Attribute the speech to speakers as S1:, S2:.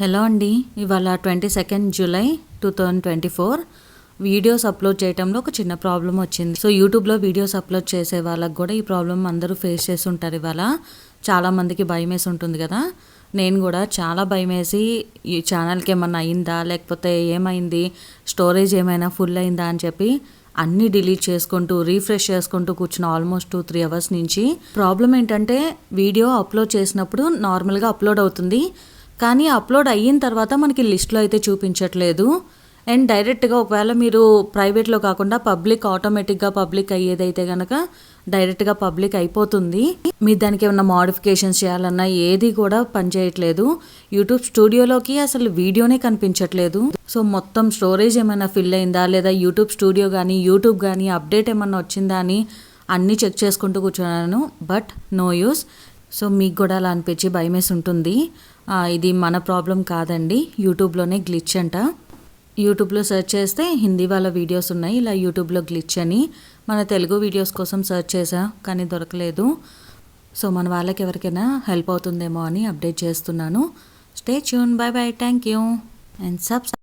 S1: Hello అండి ఇవాళ twenty second July two thousand twenty four. Videos upload చేయడంలో ఒక చిన్న ప్రాబ్లం వచ్చింది. సో యూట్యూబ్లో వీడియోస్ అప్లోడ్ చేసే వాళ్ళకి కూడా ఈ ప్రాబ్లం అందరూ ఫేస్ చేసి ఉంటారు ఇవాళ. చాలామందికి భయం వేసి ఉంటుంది కదా. నేను కూడా చాలా భయం వేసి ఈ ఛానల్కి ఏమన్నా అయిందా లేకపోతే ఏమైంది స్టోరేజ్ ఏమైనా ఫుల్ అయిందా అని చెప్పి అన్నీ డిలీట్ చేసుకుంటూ రీఫ్రెష్ చేసుకుంటూ కూర్చున్న ఆల్మోస్ట్ టూ త్రీ అవర్స్ నుంచి. ప్రాబ్లం ఏంటంటే వీడియో అప్లోడ్ చేసినప్పుడు నార్మల్గా అప్లోడ్ అవుతుంది. కానీ అప్లోడ్ అయిన తర్వాత మనకి లిస్ట్లో అయితే చూపించట్లేదు. అండ్ డైరెక్ట్గా ఒకవేళ మీరు ప్రైవేట్లో కాకుండా పబ్లిక్ ఆటోమేటిక్గా పబ్లిక్ అయ్యేదైతే కనుక డైరెక్ట్గా పబ్లిక్ అయిపోతుంది. మీరు దానికి ఏమన్నా మాడిఫికేషన్స్ చేయాలన్నా ఏది కూడా పనిచేయట్లేదు యూట్యూబ్ స్టూడియోలోకి అసలు వీడియోనే కనిపించట్లేదు. సో మొత్తం స్టోరేజ్ ఏమైనా ఫిల్ అయిందా? లేదా యూట్యూబ్ స్టూడియో కానీ యూట్యూబ్ కానీ అప్డేట్ ఏమన్నా వచ్చిందా అని అన్నీ చెక్ చేసుకుంటూ కూర్చున్నాను. But no use. సో మీకు కూడా అలా అనిపించి భయమేసి ఉంటుంది ఇది మన ప్రాబ్లం కాదండి. యూట్యూబ్లోనే గ్లిచ్ అంట. యూట్యూబ్లో సెర్చ్ చేస్తే హిందీ వాళ్ళ వీడియోస్ ఉన్నాయి. ఇలా యూట్యూబ్లో గ్లిచ్ అని మన తెలుగు వీడియోస్ కోసం సెర్చ్ చేసా కానీ దొరకలేదు. సో మన వాళ్ళకి ఎవరికైనా హెల్ప్ అవుతుందేమో అని అప్డేట్ చేస్తున్నాను. Stay tune. Bye bye thank you. And subs